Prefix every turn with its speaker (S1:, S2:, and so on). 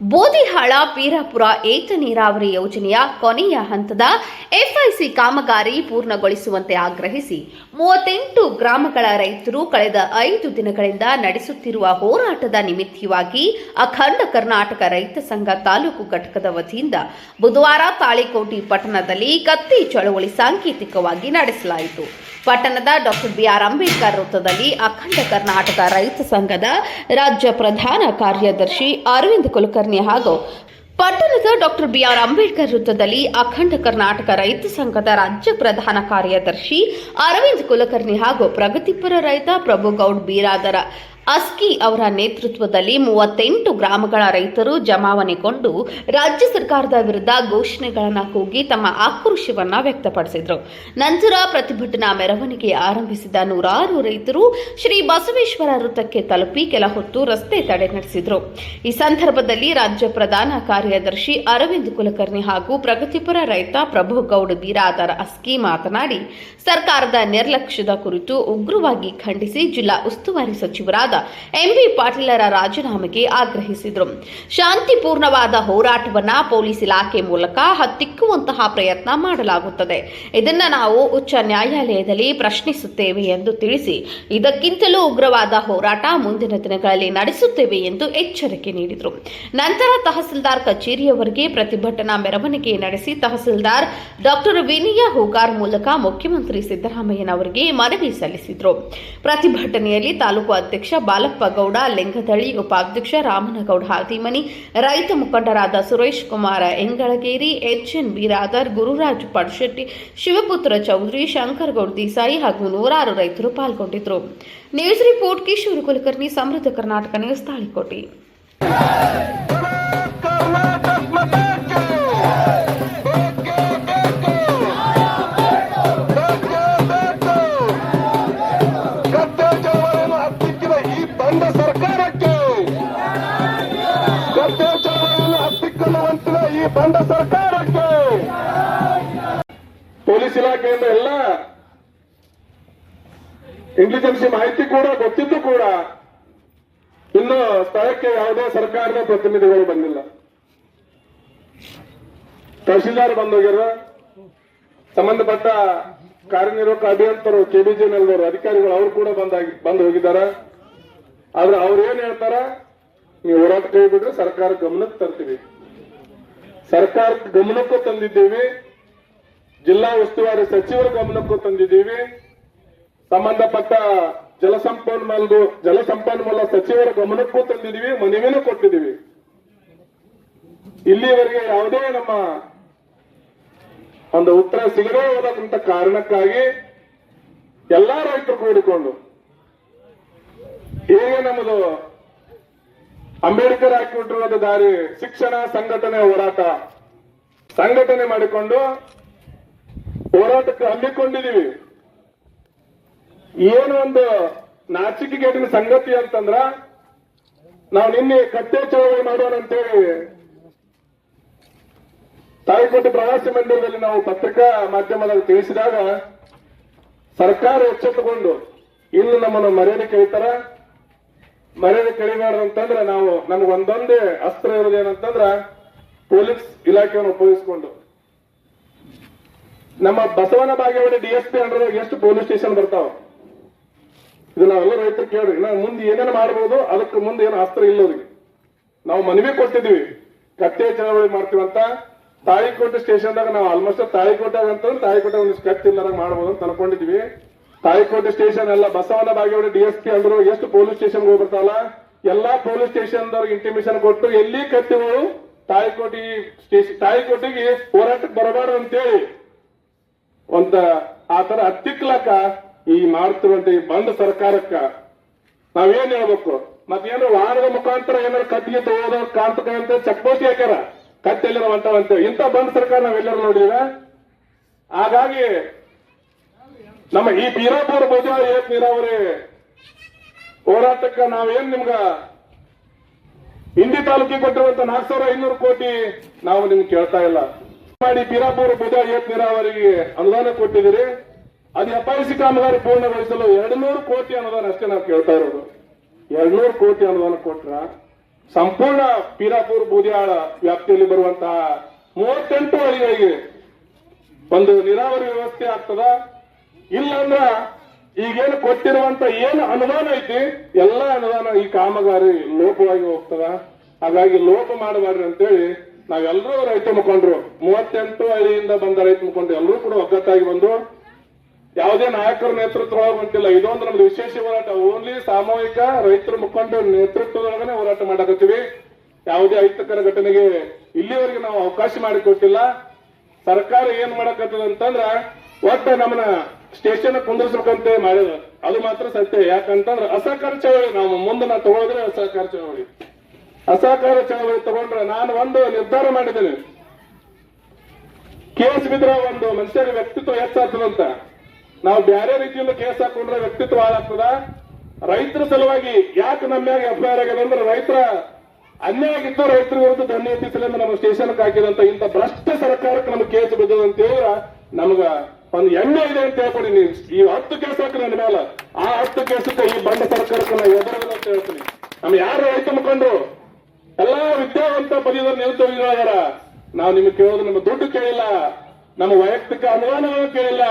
S1: ಬೋದಿಹಾಳ, ಪೀರಾಪುರ, ಏತ ನೀರಾವರಿ ಯೋಜನೆಯ ಕೊನೆಯ ಹಂತದ ಎಫ್ಐಸಿ ಕಾಮಗಾರಿ ಪೂರ್ಣಗೊಳಿಸುವಂತೆ ಆಗ್ರಹಿಸಿ ಮೂವತ್ತೆಂಟು ಗ್ರಾಮಗಳ ರೈತರು ಕಳೆದ ಐದು ದಿನಗಳಿಂದ ನಡೆಸುತ್ತಿರುವ ಹೋರಾಟದ ನಿಮಿತ್ತವಾಗಿ ಅಖಂಡ ಕರ್ನಾಟಕ ರೈತ ಸಂಘ ತಾಲೂಕು ಘಟಕದ ವತಿಯಿಂದ ಬುಧವಾರ ತಾಳಿಕೋಟಿ ಪಟ್ಟಣದಲ್ಲಿ ಕತ್ತಿ ಚಳವಳಿ ಸಾಂಕೇತಿಕವಾಗಿ ನಡೆಸಲಾಯಿತು. ಪಟ್ಟಣದ ಡಾಕ್ಟರ್ ಬಿ ಆರ್ ಅಂಬೇಡ್ಕರ್ ವೃತ್ತದಲ್ಲಿ ಅಖಂಡ ಕರ್ನಾಟಕ ರೈತ ಸಂಘದ ರಾಜ್ಯ ಪ್ರಧಾನ ಕಾರ್ಯದರ್ಶಿ ಅರವಿಂದ್ ಕುಲಕರ್ಣಿ ಹಾಗೂ ಪಟ್ಟಣದ ಡಾಕ್ಟರ್ ಬಿ ಆರ್ ಅಂಬೇಡ್ಕರ್ ವೃತ್ತದಲ್ಲಿ ಅಖಂಡ ಕರ್ನಾಟಕ ರೈತ ಸಂಘದ ರಾಜ್ಯ ಪ್ರಧಾನ ಕಾರ್ಯದರ್ಶಿ ಅರವಿಂದ್ ಕುಲಕರ್ಣಿ ಹಾಗೂ ಪ್ರಗತಿಪರ ರೈತ ಪ್ರಭುಗೌಡ್ ಬೀರಾದರ ಅಸ್ಕಿ ಅವರ ನೇತೃತ್ವದಲ್ಲಿ ಮೂವತ್ತೆಂಟು ಗ್ರಾಮಗಳ ರೈತರು ಜಮಾವಣೆಗೊಂಡು ರಾಜ್ಯ ಸರ್ಕಾರದ ವಿರುದ್ಧ ಘೋಷಣೆಗಳನ್ನು ಕೂಗಿ ತಮ್ಮ ಆಕ್ರೋಶವನ್ನ ವ್ಯಕ್ತಪಡಿಸಿದರು. ನಂತರ ಪ್ರತಿಭಟನಾ ಮೆರವಣಿಗೆ ಆರಂಭಿಸಿದ ನೂರಾರು ರೈತರು ಶ್ರೀ ಬಸವೇಶ್ವರ ವೃತ್ತಕ್ಕೆ ತಲುಪಿ ಕೆಲ ಹೊತ್ತು ರಸ್ತೆ ತಡೆ ನಡೆಸಿದರು. ಈ ಸಂದರ್ಭದಲ್ಲಿ ರಾಜ್ಯ ಪ್ರಧಾನ ಕಾರ್ಯದರ್ಶಿ ಅರವಿಂದ್ ಕುಲಕರ್ಣಿ ಹಾಗೂ ಪ್ರಗತಿಪರ ರೈತ ಪ್ರಭು ಗೌಡ ಬೀರಾದರ ಅಸ್ಕಿ ಮಾತನಾಡಿ, ಸರ್ಕಾರದ ನಿರ್ಲಕ್ಷ್ಯದ ಕುರಿತು ಉಗ್ರವಾಗಿ ಖಂಡಿಸಿ ಜಿಲ್ಲಾ ಉಸ್ತುವಾರಿ ಸಚಿವರಾದ ಎಂಬಿ ಪಾಟೀಲರ ರಾಜೀನಾಮೆಗೆ ಆಗ್ರಹಿಸಿದರು. ಶಾಂತಿಪೂರ್ಣವಾದ ಹೋರಾಟವನ್ನ ಪೊಲೀಸ್ ಇಲಾಖೆ ಮೂಲಕ ಹತ್ತಿಕ್ಕುವಂತಹ ಪ್ರಯತ್ನ ಮಾಡಲಾಗುತ್ತದೆ. ಇದನ್ನ ನಾವು ಉಚ್ಚ ನ್ಯಾಯಾಲಯದಲ್ಲಿ ಪ್ರಶ್ನಿಸುತ್ತೇವೆ ಎಂದು ತಿಳಿಸಿ, ಇದಕ್ಕಿಂತಲೂ ಉಗ್ರವಾದ ಹೋರಾಟ ಮುಂದಿನ ದಿನಗಳಲ್ಲಿ ನಡೆಸುತ್ತೇವೆ ಎಂದು ಎಚ್ಚರಿಕೆ ನೀಡಿದರು. ನಂತರ ತಹಸೀಲ್ದಾರ್ ಕಚೇರಿಯವರೆಗೆ ಪ್ರತಿಭಟನಾ ಮೆರವಣಿಗೆ ನಡೆಸಿ ತಹಸೀಲ್ದಾರ್ ಡಾಕ್ಟರ್ ವಿನಯ ಹೂಗಾರ್ ಮೂಲಕ ಮುಖ್ಯಮಂತ್ರಿ ಸಿದ್ದರಾಮಯ್ಯನವರಿಗೆ ಮನವಿ ಸಲ್ಲಿಸಿದರು. ಪ್ರತಿಭಟನೆಯಲ್ಲಿ ತಾಲೂಕು ಅಧ್ಯಕ್ಷ ಬಾಲಪ್ಪ ಗೌಡ ಲಿಂಗದಳಿ ಉಪಾಧ್ಯಕ್ಷ ರಾಮನಗೌಡ ಹಾದಿಮನಿ, ರೈತ ಮುಖಂಡರಾದ ಸುರೇಶ್ ಕುಮಾರ ಎಂಗಳಗೇರಿ, ಎಚ್ಎನ್ ಬಿರಾದರ್ ಗುರುರಾಜ್ ಪಡ್ಶೆಟ್ಟಿ, ಶಿವಪುತ್ರ ಚೌಧರಿ ಶಂಕರ್ ಶಂಕರಗೌಡ ದೇಸಾಯಿ ಹಾಗೂ ನೂರಾರು ರೈತರು ಪಾಲ್ಗೊಂಡಿದ್ದರು. ನ್ಯೂಸ್ ರಿಪೋರ್ಟ್ ಕಿಶೋರ್ ಕುಲಕರ್ಣಿ, ಸಮೃದ್ಧ ಕರ್ನಾಟಕ ನ್ಯೂಸ್ ತಾಳಿಕೋಟೆ.
S2: ಈ ಸರ್ಕಾರಕ್ಕೆ ಕತ್ತೇಜವನ್ನು ಹತ್ತಿಕ್ಕುವಂತಿದ ಈ ಬಂದ ಸರ್ಕಾರಕ್ಕೆ ಪೊಲೀಸ್ ಇಲಾಖೆಯಿಂದ ಎಲ್ಲ ಇಂಟೆಲಿಜೆನ್ಸಿ ಮಾಹಿತಿ ಕೂಡ, ಗೊತ್ತಿದ್ದು ಕೂಡ ಇನ್ನು ಸ್ಥಳಕ್ಕೆ ಯಾವುದೇ ಸರ್ಕಾರದ ಪ್ರತಿನಿಧಿಗಳು ಬಂದಿಲ್ಲ. ತಹಶೀಲ್ದಾರ್ ಬಂದೋಗ್ಯಾರ. ಸಂಬಂಧಪಟ್ಟ ಕಾರ್ಯನಿರ್ವಾಹಕ ಅಭಿಯಂತರು ಕೆಬಿಜಿನಲ್ದವರು ಅಧಿಕಾರಿಗಳು, ಅವರು ಕೂಡ ಬಂದಾಗಿ ಬಂದು ಹೋಗಿದ್ದಾರೆ ಆದ್ರೆ ಅವ್ರು ಏನ್ ಹೇಳ್ತಾರ? ನೀವು ಹೋರಾಟ ಕೈ ಸರ್ಕಾರ ಗಮನಕ್ಕೆ ತರ್ತೀವಿ. ಸರ್ಕಾರ ಗಮನಕ್ಕೂ ತಂದಿದ್ದೀವಿ. ಜಿಲ್ಲಾ ಉಸ್ತುವಾರಿ ಸಚಿವರ ಗಮನಕ್ಕೂ ತಂದಿದ್ದೀವಿ. ಸಂಬಂಧಪಟ್ಟ ಜಲಸಂಪನ್ಮೂಲ ಜಲಸಂಪನ್ಮೂಲ ಸಚಿವರ ಗಮನಕ್ಕೂ ತಂದಿದ್ದೀವಿ, ಮನವಿನೂ ಕೊಟ್ಟಿದ್ದೀವಿ. ಇಲ್ಲಿವರೆಗೆ ಯಾವುದೇ ನಮ್ಮ ಒಂದು ಉತ್ತರ ಸಿಗದೇ ಹೋದಂತ ಕಾರಣಕ್ಕಾಗಿ ಎಲ್ಲಾ ರೈತರು ಕೂಡಿಕೊಂಡು ಹೇಗೆ ನಮ್ಮದು ಅಂಬೇಡ್ಕರ್ ಹಾಕಿಬಿಟ್ಟಿರುವಂತ ದಾರಿ ಶಿಕ್ಷಣ ಸಂಘಟನೆ ಹೋರಾಟ. ಸಂಘಟನೆ ಮಾಡಿಕೊಂಡು ಹೋರಾಟಕ್ಕೆ ಹಮ್ಮಿಕೊಂಡಿದೀವಿ ಏನು ಒಂದು ನಾಚಿಕೆಗೇಟಿನ ಸಂಗತಿ ಅಂತಂದ್ರ ನಾವು ನಿನ್ನೆ ಕಟ್ಟೆ ಚಳವಳಿ ಮಾಡೋಣ ಅಂತೇಳಿ ತಾಯಿಕೋಟೆ ಪ್ರವಾಸಿ ಮಂದಿರದಲ್ಲಿ ನಾವು ಪತ್ರಿಕಾ ಮಾಧ್ಯಮದಲ್ಲಿ ತಿಳಿಸಿದಾಗ ಸರ್ಕಾರ ಎಚ್ಚೆತ್ತುಕೊಂಡು, ಇನ್ನು ನಮ್ಮನ್ನು ಮರ್ಯಾದೆ ಕೇಳ್ತಾರ ಮರ್ಯಾದೆ ಕಳಿಬಾರ್ದು ಅಂತಂದ್ರೆ ನಾವು ನಮ್ಗೆ ಒಂದೊಂದೇ ಅಸ್ತ್ರ ಇರೋದೇನಂತಂದ್ರ ಪೊಲೀಸ್ ಇಲಾಖೆಯನ್ನು ಉಪಯೋಗಿಸಿಕೊಂಡು. ನಮ್ಮ ಬಸವನ ಬಾಗೇವಾಡಿ ಡಿಎಸ್ಪಿ ಅಂಡ್ರೆ ಎಷ್ಟು ಪೊಲೀಸ್ ಸ್ಟೇಷನ್ ಬರ್ತಾವ? ಇದು ನಾವೆಲ್ಲ ರೈತರು ಕೇಳ್ರಿ. ನಾವು ಮುಂದೆ ಏನೇನು ಮಾಡ್ಬೋದು, ಅದಕ್ಕೆ ಮುಂದೆ ಏನು ಅಸ್ತ್ರ ಇಲ್ಲ ಅವ್ರಿಗೆ. ನಾವು ಮನವಿ ಕೊಟ್ಟಿದ್ವಿ ಕತ್ತೆ ಚಳವಳಿ ಮಾಡ್ತೀವಂತ ತಾಳಿಕೋಟೆ ಸ್ಟೇಷನ್ದಾಗ ನಾವು ಆಲ್ಮೋಸ್ಟ್ ತಾಳಿಕೋಟೆ ಅಂತಂದ್ರೆ ತಾಳಿಕೋಟೆ ಒಂದಿಷ್ಟು ಕತ್ತಿಲ್ಲದಾಗ ಮಾಡ್ಬೋದು ಅಂತ ಅನ್ಕೊಂಡಿದ್ವಿ ತಾಳಿಕೋಟೆ ಸ್ಟೇಷನ್ ಎಲ್ಲ ಬಸವನ ಬಾಗೇವಾಡಿ ಡಿಎಸ್ಪಿ ಅಂದ್ರು. ಎಷ್ಟು ಪೊಲೀಸ್ ಸ್ಟೇಷನ್ ಹೋಗ್ಬಿಡ್ತಾವಲ್ಲ ಎಲ್ಲಾ ಪೊಲೀಸ್ ಸ್ಟೇಷನ್ ಇಂಟಿಮೇಷನ್ ಕೊಟ್ಟು ಎಲ್ಲಿ ಕತ್ತಿಗಳು? ತಾಳಿಕೋಟಿ ಸ್ಟೇಷನ್ ತಾಳಿಕೋಟೆಗೆ ಹೋರಾಟಕ್ಕೆ ಬರಬಾರ್ದು ಅಂತೇಳಿ. ಒಂದ ಆತರ ತರ ಹತ್ತಿಕ್ಲಕ್ಕ ಈ ಮಾಡ್ತಿರುವಂತ ಈ ಬಂದ್ ಸರ್ಕಾರಕ್ಕ ನಾವೇನ್ ಹೇಳ್ಬೇಕು? ಮತ್ತೇನು ವಾಹನದ ಮುಖಾಂತರ ಏನಾರು ಕಟ್ಟಿಗೆ ತಗೋದ ಕಾಂತಕ ಅಂತ ಚೆಕ್ ಪೋಸ್ಟ್ ಹಾಕ್ಯಾರ. ಕತ್ತೆಲ್ಲರ ಅಂತ ಇಂಥ ಬಂದ್ ಸರ್ಕಾರ ನಾವೆಲ್ಲರೂ ನೋಡಿದ ಹಾಗಾಗಿ ನಮ್ಮ ಈ ಬೀರಾಪುರ ಭುಜ ಏತ್ ನೀರಾವರಿ ಹೋರಾಟಕ್ಕ ನಾವೇನ್ ನಿಮ್ಗ ಹಿಂದಿ ತಾಲೂಕಿಗೆ ಕೊಟ್ಟಿರುವಂತ ನಾಲ್ಕು ಸಾವಿರ ಐನೂರು ಕೋಟಿ ನಾವು ನಿಮ್ಗೆ ಕೇಳ್ತಾ ಇಲ್ಲ. ಮಾಡಿ ಬೀರಾಪುರ ಭುಜ ಏತ್ ನೀರಾವರಿಗೆ ಅನುದಾನ ಕೊಟ್ಟಿದ್ದೀರಿ, ಅದು ಎಫ್ಐಸಿ ಕಾಮಗಾರಿ ಪೂರ್ಣಗೊಳಿಸಲು ಎರಡ್ನೂರು ಕೋಟಿ ಅನುದಾನ ಅಷ್ಟೇ ನಾವು ಕೇಳ್ತಾ ಇರೋದು. ಎರಡ್ನೂರು ಕೋಟಿ ಅನುದಾನ ಕೊಟ್ರ ಸಂಪೂರ್ಣ ಪೀರಾಪುರ ಬೂದಿಯಾಳ ವ್ಯಾಪ್ತಿಯಲ್ಲಿ ಬರುವಂತಹ ಮೂವತ್ತೆಂಟು ಹಳ್ಳಿಗಳಿಗೆ ಒಂದು ನೀರಾವರಿ ವ್ಯವಸ್ಥೆ ಆಗ್ತದ. ಇಲ್ಲಂದ್ರ ಈಗೇನು ಕೊಟ್ಟಿರುವಂತ ಏನು ಅನುದಾನ ಐತಿ, ಎಲ್ಲ ಅನುದಾನ ಈ ಕಾಮಗಾರಿ ಲೋಪವಾಗಿ ಹೋಗ್ತದ. ಹಾಗಾಗಿ ಲೋಪ ಮಾಡಬಾರ್ರಿ ಅಂತೇಳಿ ನಾವೆಲ್ಲರೂ ರೈತ ಮುಖಂಡರು, ಮೂವತ್ತೆಂಟು ಹಳ್ಳಿಯಿಂದ ಬಂದ ರೈತ ಮುಖಂಡರು ಎಲ್ಲರೂ ಕೂಡ ಒಗ್ಗಟ್ಟಾಗಿ ಬಂದು ಯಾವುದೇ ನಾಯಕರ ನೇತೃತ್ವ ಹೊಂಟಿಲ್ಲ. ಇದೊಂದು ನಮ್ದು ವಿಶೇಷ ಹೋರಾಟ. ಓನ್ಲಿ ಸಾಮೂಹಿಕ ರೈತರ ಮುಖಂಡ ನೇತೃತ್ವದೊಳಗನೆ ಹೋರಾಟ ಮಾಡಕತ್ತೀವಿ. ಯಾವುದೇ ಅಹಿತಕರ ಘಟನೆಗೆ ಇಲ್ಲಿವರೆಗೆ ನಾವು ಅವಕಾಶ ಮಾಡಿಕೊಟ್ಟಿಲ್ಲ. ಸರ್ಕಾರ ಏನ್ ಮಾಡಕತ್ತದ ಅಂತಂದ್ರ ಒಟ್ಟ ನಮ್ಮನ್ನ ಸ್ಟೇಷನ್ ಕುಂದರ್ಸ್ಬೇಕಂತ ಮಾಡಿದ ಅದು ಮಾತ್ರ ಸತ್ಯ. ಯಾಕಂತಂದ್ರ ಅಸಹಕಾರ ಚಳವಳಿ ನಾವು ಮುಂದೆ ನಾವು ತಗೊಳಿದ್ರೆ ಅಸಹಕಾರ ಚಳವಳಿ. ಅಸಹಕಾರ ಚಳವಳಿ ತಗೊಂಡ್ರೆ ನಾನು ಒಂದು ನಿರ್ಧಾರ ಮಾಡಿದ್ದೇನೆ. ಕೇಸ್ ಬಿದ್ರೆ ಒಂದು ಮನುಷ್ಯರ ವ್ಯಕ್ತಿತ್ವ ಹೆಚ್ಚಾಗ್ತದಂತ ನಾವು ಬೇರೆ ರೀತಿಯಿಂದ ಕೇಸ್ ಹಾಕೊಂಡ್ರೆ ವ್ಯಕ್ತಿತ್ವ ಹಾಳಾಗ್ತದ? ರೈತರ ಸಲುವಾಗಿ ಯಾಕೆ ನಮ್ಮ ಮ್ಯಾಗ ಎಫ್ ಐ ಆರ್ ರೈತರ ಅನ್ಯಾಯ ಆಗಿದ್ದು ರೈತರ ವಿರುದ್ಧ ದಂಡ ಎತ್ತಿಸಲಿಂದ ನಮ್ಮ ಸ್ಟೇಷನ್ ಹಾಕಿದಂತ ಇಂಥ ಭ್ರಷ್ಟ ಸರ್ಕಾರಕ್ಕೆ ನಮ್ಗೆ ಕೇಸ್ ಬಿದ್ದದಂತ ಹೇಳಿದ್ರ ನಮ್ಗ ಒಂದು ಎಣ್ಣೆ ಇದೆ ಅಂತ ಹೇಳ್ಕೊಡಿ ನೀವು ಈ ಹತ್ತು ಕೇಸ್ ಹಾಕಿ ನನ್ನ ಮೇಲೆ. ಆ ಹತ್ತು ಕೇಸಕ್ಕೆ ಈ ಬಂಡ ಸರ್ಕಾರಕ್ಕೆ ನಾವು ಅಂತ ಹೇಳ್ತೀನಿ. ನಮ್ಮ ಯಾರು ರೈತ ಮುಖಂಡ್ರು? ಎಲ್ಲಾ ವಿದ್ಯಾವಂತ ಪದವೀಧರ ನಿರುದ್ಯೋಗಿಗಳಾದಾರ ನಾವು ನಿಮ್ಗೆ ಕೇಳೋದು, ನಮ್ಮ ದುಡ್ಡು ಕೇಳಿಲ್ಲ. ನಮ್ಮ ವೈಯಕ್ತಿಕ ಅನುದಾನಗಳನ್ನು ಕೇಳಿಲ್ಲ.